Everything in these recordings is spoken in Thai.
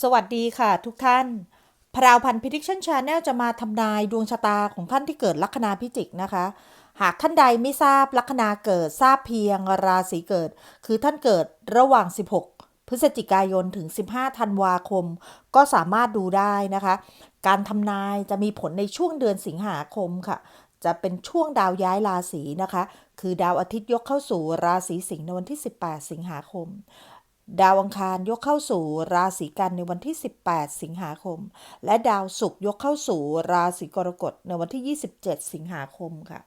สวัสดีค่ะทุกท่าน พราวพันธ์พิทิชันชาแนลจะมาทำนายดวงชะตาของท่านที่เกิดลัคนาพิจิกนะคะ หากท่านใดไม่ทราบลัคนาเกิดทราบเพียงราศีเกิด คือท่านเกิดระหว่าง 16 พฤศจิกายนถึง 15 ธันวาคม ก็สามารถดูได้นะคะ การทำนายจะมีผลในช่วงเดือนสิงหาคมค่ะ จะเป็นช่วงดาวย้ายราศีนะคะ คือดาวอาทิตย์ยกเข้าสู่ราศีสิงห์ในวันที่ 18 สิงหาคม ดาวอังคารยกเข้าสู่ราศีกันในวันที่ 18 สิงหาคม และดาวศุกร์ยกเข้าสู่ราศีกรกฎในวันที่ 27 สิงหาคมค่ะ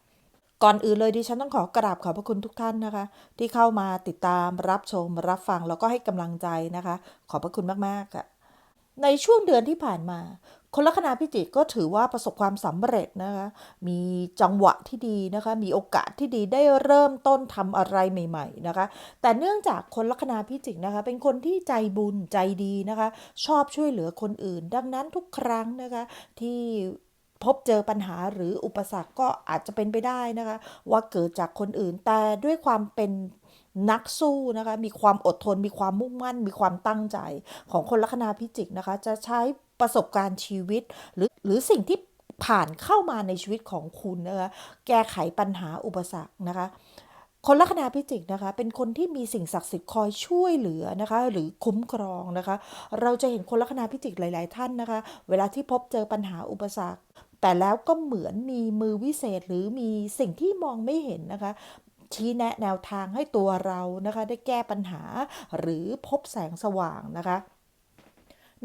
ก่อนอื่นเลยดิฉันต้องขอกราบขอบพระคุณทุกท่านนะคะ ที่เข้ามาติดตามรับชมรับฟังแล้วก็ให้กำลังใจนะคะ ขอบพระคุณมากๆค่ะในช่วงเดือนที่ผ่านมา คนลัคนาพิจิกก็ถือว่าประสบความสำเร็จนะคะ มีจังหวะที่ดีนะคะ มีโอกาสที่ดีได้เริ่มต้นทำอะไรใหม่ ๆนะคะ แต่เนื่องจากคนลัคนาพิจิกนะคะ เป็นคนที่ใจบุญใจดีนะคะ ชอบช่วยเหลือคนอื่น ดังนั้นทุกครั้งนะคะที่พบเจอปัญหาหรืออุปสรรคก็อาจจะเป็นไปได้นะคะ ว่าเกิดจากคนอื่นแต่ด้วยความเป็นนักสู้นะคะ มีความอดทน มีความมุ่งมั่น มีความตั้งใจของคนลัคนาพิจิกนะคะ จะใช้ ประสบการณ์ชีวิต หรือหรือสิ่งที่ผ่านเข้ามาในชีวิตของคุณนะคะแก้ไขปัญหาอุปสรรคนะคะคนลัคนาพิจิกนะคะ เป็นคนที่มีสิ่งศักดิ์สิทธิ์คอยช่วยเหลือนะคะ หรือคุ้มครองนะคะ เราจะเห็นคนลัคนาพิจิกหลาย ๆ ท่านนะคะ เวลาที่พบเจอปัญหาอุปสรรค แต่แล้วก็เหมือนมีมือวิเศษหรือมีสิ่งที่มองไม่เห็นนะคะ ชี้แนะแนวทางให้ตัวเรานะคะ ได้แก้ปัญหาหรือพบแสงสว่างนะคะ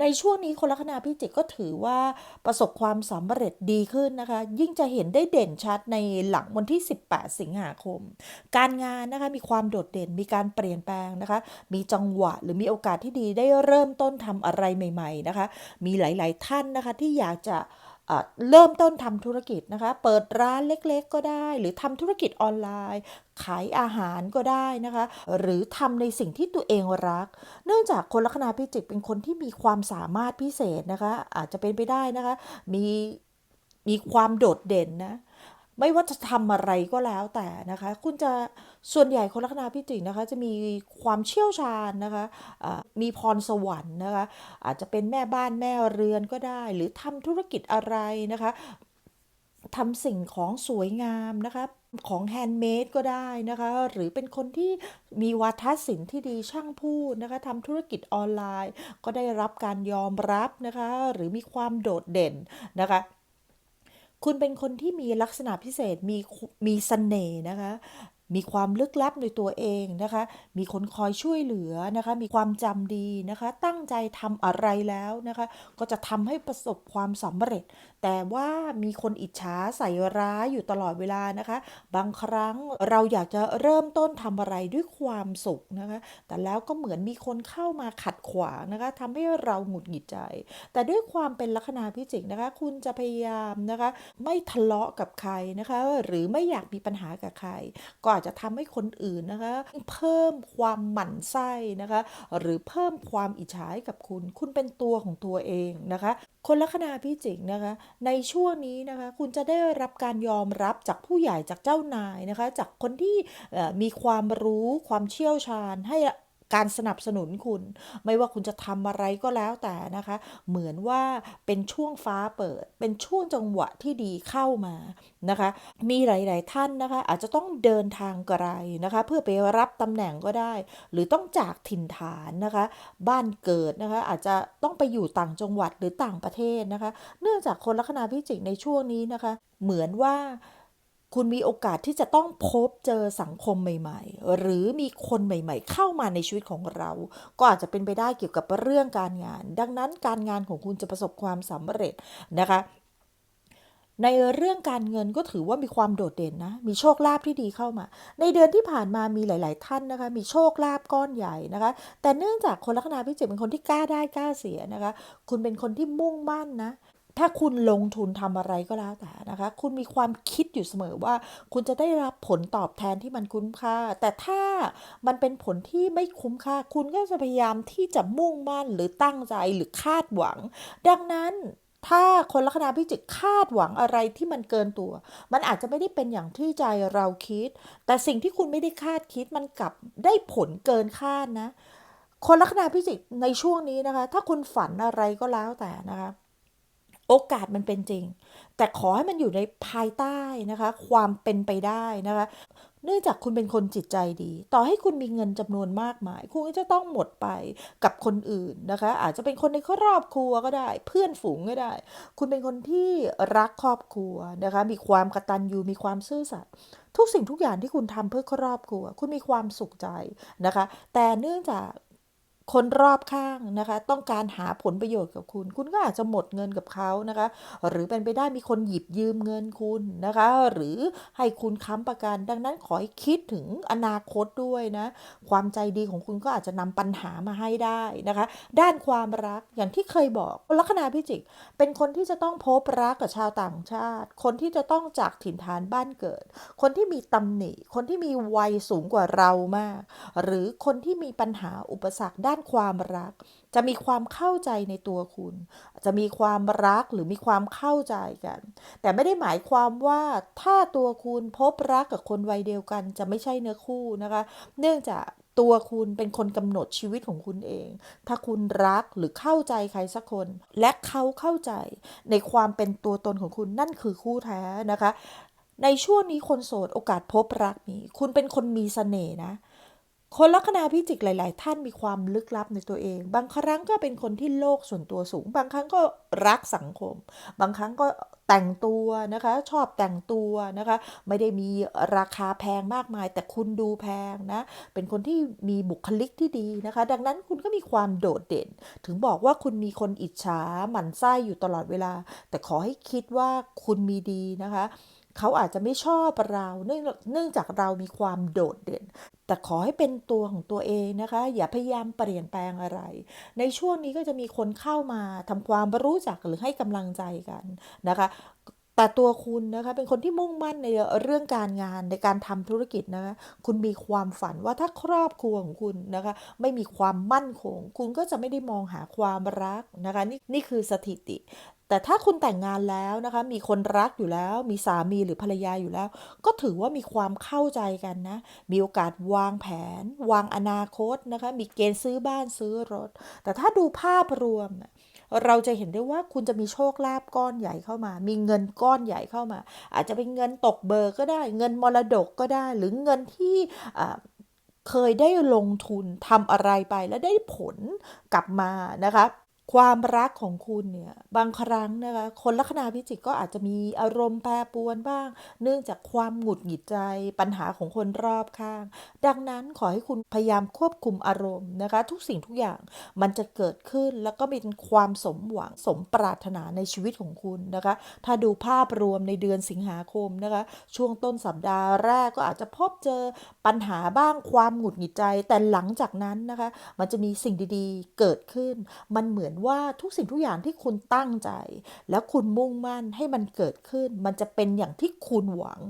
ในช่วงนี้คนลัคนาพิจิกก็ถือว่าประสบความสำเร็จดีขึ้นนะคะ ยิ่งจะเห็นได้เด่นชัดในหลังวันที่ 18 สิงหาคม การงานนะคะมีความโดดเด่นมีการเปลี่ยนแปลงนะคะ มีจังหวะหรือมีโอกาสที่ดีได้เริ่มต้นทำอะไรใหม่ ๆนะคะ มีหลาย ๆ ท่านนะคะที่อยากจะ เริ่มต้นทำธุรกิจนะคะ เปิดร้านเล็กๆ ก็ได้ หรือทำธุรกิจออนไลน์ ขายอาหารก็ได้นะคะ หรือทำในสิ่งที่ตัวเองรัก เนื่องจากคนลัคนาพิจิกเป็นคนที่มีความสามารถพิเศษนะคะ อาจจะเป็นไปได้นะคะ มีมีความโดดเด่นนะ ไม่ว่าจะทำอะไรก็แล้วแต่นะคะ คุณจะส่วนใหญ่คนลัคนาพิจิกนะคะ จะมีความเชี่ยวชาญนะคะอ่ามีพรสวรรค์นะคะ อาจจะเป็นแม่บ้านแม่เรือนก็ได้ หรือทำธุรกิจอะไรนะคะทำสิ่งของสวยงามนะคะของแฮนด์เมดก็ได้นะคะ หรือเป็นคนที่มีวาทศิลป์ที่ดีช่างพูดนะคะทำธุรกิจออนไลน์ ก็ได้รับการยอมรับนะคะ หรือมีความโดดเด่นนะคะ คุณเป็นคนที่มีลักษณะพิเศษมีมีเสน่ห์นะคะ มีความลึกลับในตัวเองนะคะ มีคนคอยช่วยเหลือนะคะ มีความจำดีนะคะ ตั้งใจทำอะไรแล้วนะคะ ก็จะทำให้ประสบความสำเร็จ แต่ว่ามีคนอิจฉาใส่ร้ายอยู่ตลอดเวลานะคะ บางครั้งเราอยากจะเริ่มต้นทำอะไรด้วยความสุขนะคะ แต่แล้วก็เหมือนมีคนเข้ามาขัดขวางนะคะทำให้เราหงุดหงิดใจ แต่ด้วยความเป็นลัคนาพิจิกนะคะ คุณจะพยายามนะคะ ไม่ทะเลาะกับใครนะคะ หรือไม่อยากมีปัญหากับใครก็อาจจะทำให้คนอื่นนะคะ เพิ่มความหมั่นไส้นะคะ หรือเพิ่มความอิจฉาให้กับคุณ คุณเป็นตัวของตัวเองนะคะ คนลัคนาพิจิกนะคะ ในช่วงนี้นะคะ คุณจะได้รับการยอมรับจากผู้ใหญ่จากเจ้านายนะคะ จากคนที่มีความรู้ความเชี่ยวชาญให้ การสนับสนุนคุณ ไม่ว่าคุณจะทำอะไรก็แล้วแต่นะคะ เหมือนว่าเป็นช่วงฟ้าเปิด เป็นช่วงจังหวะที่ดีเข้ามานะคะ มีหลาย ๆ ท่านนะคะ อาจจะต้องเดินทางไกลนะคะ เพื่อไปรับตำแหน่งก็ได้ หรือต้องจากถิ่นฐานนะคะ บ้านเกิดนะคะ อาจจะต้องไปอยู่ต่างจังหวัดหรือต่างประเทศนะคะ เนื่องจากคนลัคนาพิจิกในช่วงนี้นะคะ เหมือนว่า คุณมีโอกาสที่จะต้องพบเจอสังคมใหม่ๆ หรือมีคนใหม่ๆ เข้ามาในชีวิตของเรา ก็อาจจะเป็นไปได้เกี่ยวกับเรื่องการงาน ดังนั้นการงานของคุณจะประสบความสำเร็จนะคะในเรื่องการเงินก็ถือว่ามีความโดดเด่นนะ มีโชคลาภที่ดีเข้ามา ในเดือนที่ผ่านมามีหลาย ๆ ท่านนะคะ มีโชคลาภก้อนใหญ่นะคะ แต่เนื่องจากคนลัคนาพิจิกเป็นคนที่กล้าได้กล้าเสียนะคะ คุณเป็นคนที่มุ่งมั่นนะ ถ้าคุณลงทุนทำอะไรก็แล้วแต่นะคะ คุณมีความคิดอยู่เสมอว่า คุณจะได้รับผลตอบแทนที่มันคุ้มค่า แต่ถ้ามันเป็นผลที่ไม่คุ้มค่า คุณก็จะพยายามที่จะมุ่งมั่นหรือตั้งใจหรือคาดหวัง ดังนั้นถ้าคนลัคนาพิจิกคาดหวังอะไรที่มันเกินตัว มันอาจจะไม่ได้เป็นอย่างที่ใจเราคิด แต่สิ่งที่คุณไม่ได้คาดคิดมันกลับได้ผลเกินคาดนะ คนลัคนาพิจิกในช่วงนี้นะคะ ถ้าคุณฝันอะไรก็แล้วแต่นะคะ โอกาสมันเป็นจริง แต่ขอให้มันอยู่ในภายใต้นะคะ ความเป็นไปได้นะคะ เนื่องจากคุณเป็นคนจิตใจดี ต่อให้คุณมีเงินจำนวนมากมาย คุณก็จะต้องหมดไปกับคนอื่นนะคะ อาจจะเป็นคนในครอบครัวก็ได้ เพื่อนฝูงก็ได้ คุณเป็นคนที่รักครอบครัวนะคะ มีความกตัญญูมีความซื่อสัตย์ทุกสิ่งทุกอย่างที่คุณทำเพื่อครอบครัว คุณมีความสุขใจนะคะ แต่เนื่องจาก คนรอบข้างนะคะ ต้องการหาผลประโยชน์กับคุณ คุณก็อาจจะหมดเงินกับเขานะคะ หรือเป็นไปได้มีคนหยิบยืมเงินคุณนะคะ หรือให้คุณค้ำประกัน ดังนั้นขอให้คิดถึงอนาคตด้วยนะ ความใจดีของคุณก็อาจจะนำปัญหามาให้ได้นะคะ ด้านความรักอย่างที่เคยบอกลัคนาพิจิก เป็นคนที่จะต้องพบรักกับชาวต่างชาติ คนที่จะต้องจากถิ่นฐานบ้านเกิด คนที่มีตำหนิ คนที่มีวัยสูงกว่าเรามาก หรือคนที่มีปัญหาอุปสรรคด้านความรัก จะมีความเข้าใจในตัวคุณ จะมีความรักหรือมีความเข้าใจกัน แต่ไม่ได้หมายความว่าถ้าตัวคุณพบรักกับคนวัยเดียวกัน จะไม่ใช่เนื้อคู่นะคะ เนื่องจากตัวคุณเป็นคนกำหนดชีวิตของคุณเอง ถ้าคุณรักหรือเข้าใจใครสักคน และเขาเข้าใจในความเป็นตัวตนของคุณนั่นคือคู่แท้นะคะ ในช่วงนี้คนโสดโอกาสพบรักมี คุณเป็นคนมีเสน่ห์นะ คนลัคนาพิจิกหลาย ๆ ท่านมีความลึกลับในตัวเอง บางครั้งก็เป็นคนที่โลกส่วนตัวสูง บางครั้งก็รักสังคม บางครั้งก็แต่งตัวนะคะ ชอบแต่งตัวนะคะ ไม่ได้มีราคาแพงมากมาย แต่คุณดูแพงนะ เป็นคนที่มีบุคลิกที่ดีนะคะ ดังนั้นคุณก็มีความโดดเด่น ถึงบอกว่าคุณมีคนอิจฉาหมั่นไส้อยู่ตลอดเวลา แต่ขอให้คิดว่าคุณมีดีนะคะ เขาอาจจะไม่ชอบเราเนื่องเนื่องจากเรามีความโดดเด่น แต่ขอให้เป็นตัวของตัวเองนะคะ อย่าพยายามเปลี่ยนแปลงอะไร ในช่วงนี้ก็จะมีคนเข้ามาทำความรู้จักหรือให้กำลังใจกันนะคะแต่ตัวคุณนะคะเป็นคนที่มุ่งมั่นในเรื่องการงานในการทำธุรกิจนะคะคุณมีความฝันว่าถ้าครอบครัวของคุณนะคะไม่มีความมั่นคง คุณก็จะไม่ได้มองหาความรักนะคะนี่นี่คือสถิติ แต่ถ้าคุณแต่งงานแล้วนะคะ มีคนรักอยู่แล้ว มีสามีหรือภรรยาอยู่แล้ว ก็ถือว่ามีความเข้าใจกันนะ มีโอกาสวางแผน วางอนาคตนะคะ มีเกณฑ์ซื้อบ้านซื้อรถ แต่ถ้าดูภาพรวมนะเราจะเห็นได้ว่าคุณจะมีโชคลาภก้อนใหญ่เข้ามา มีเงินก้อนใหญ่เข้ามา อาจจะเป็นเงินตกเบอร์ก็ได้ เงินมรดกก็ได้ หรือเงินที่เคยได้ลงทุนทำอะไรไปแล้วได้ผลกลับมานะคะ ความรักของคุณเนี่ยบางครั้งนะคะคนลัคนาพิจิกก็อาจจะมีอารมณ์แปรปรวนบ้าง เนื่องจากความหงุดหงิดใจปัญหาของคนรอบข้าง ดังนั้นขอให้คุณพยายามควบคุมอารมณ์นะคะ ทุกสิ่งทุกอย่างมันจะเกิดขึ้นแล้วก็เป็นความสมหวังสมปรารถนาในชีวิตของคุณนะคะ ถ้าดูภาพรวมในเดือนสิงหาคมนะคะ ช่วงต้นสัปดาห์แรกก็อาจจะพบเจอปัญหาบ้างความหงุดหงิดใจ แต่หลังจากนั้นนะคะ มันจะมีสิ่งดีๆ เกิดขึ้นมันเหมือนว่าทุกสิ่งทุกอย่างที่คุณตั้งใจ แล้วคุณมุ่งมั่นให้มันเกิดขึ้น มันจะเป็นอย่างที่คุณหวัง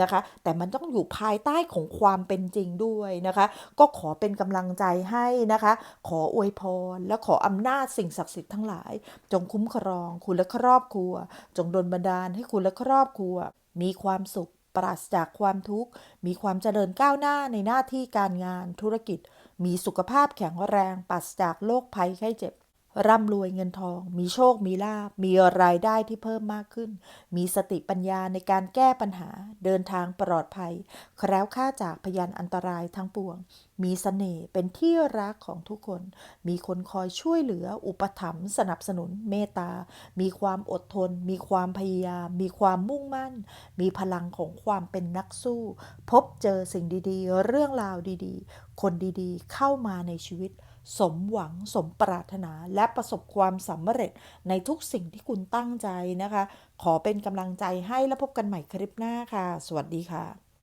นะคะ แต่มันต้องอยู่ภายใต้ของความเป็นจริงด้วยนะคะ ก็ขอเป็นกำลังใจให้นะคะ ขออวยพร และขออำนาจสิ่งศักดิ์สิทธิ์ทั้งหลาย จงคุ้มครองคุณและครอบครัว จงดลบันดาลให้คุณและครอบครัว มีความสุขปราศจากความทุกข์ มีความเจริญก้าวหน้าในหน้าที่การงานธุรกิจ มีสุขภาพแข็งแรง ปราศจากโรคภัยไข้เจ็บ ร่ำรวยเงินทอง มีโชคมีลาบ มีรายได้ที่เพิ่มมากขึ้น มีสติปัญญาในการแก้ปัญหา เดินทางปลอดภัย แคล้วคลาดจากพยานอันตรายทั้งปวง มีเสน่ห์เป็นที่รักของทุกคน มีคนคอยช่วยเหลือ อุปถัมภ์สนับสนุน เมตตา มีความอดทน มีความพยายาม มีความมุ่งมั่น มีพลังของความเป็นนักสู้ พบเจอสิ่งดีๆ เรื่องราวดีๆ คนดีๆ เข้ามาในชีวิต สมหวังสมปรารถนาและประสบความสำเร็จในทุกสิ่งที่คุณตั้งใจนะคะ ขอเป็นกำลังใจให้แล้วพบกันใหม่คลิปหน้าค่ะ สวัสดีค่ะ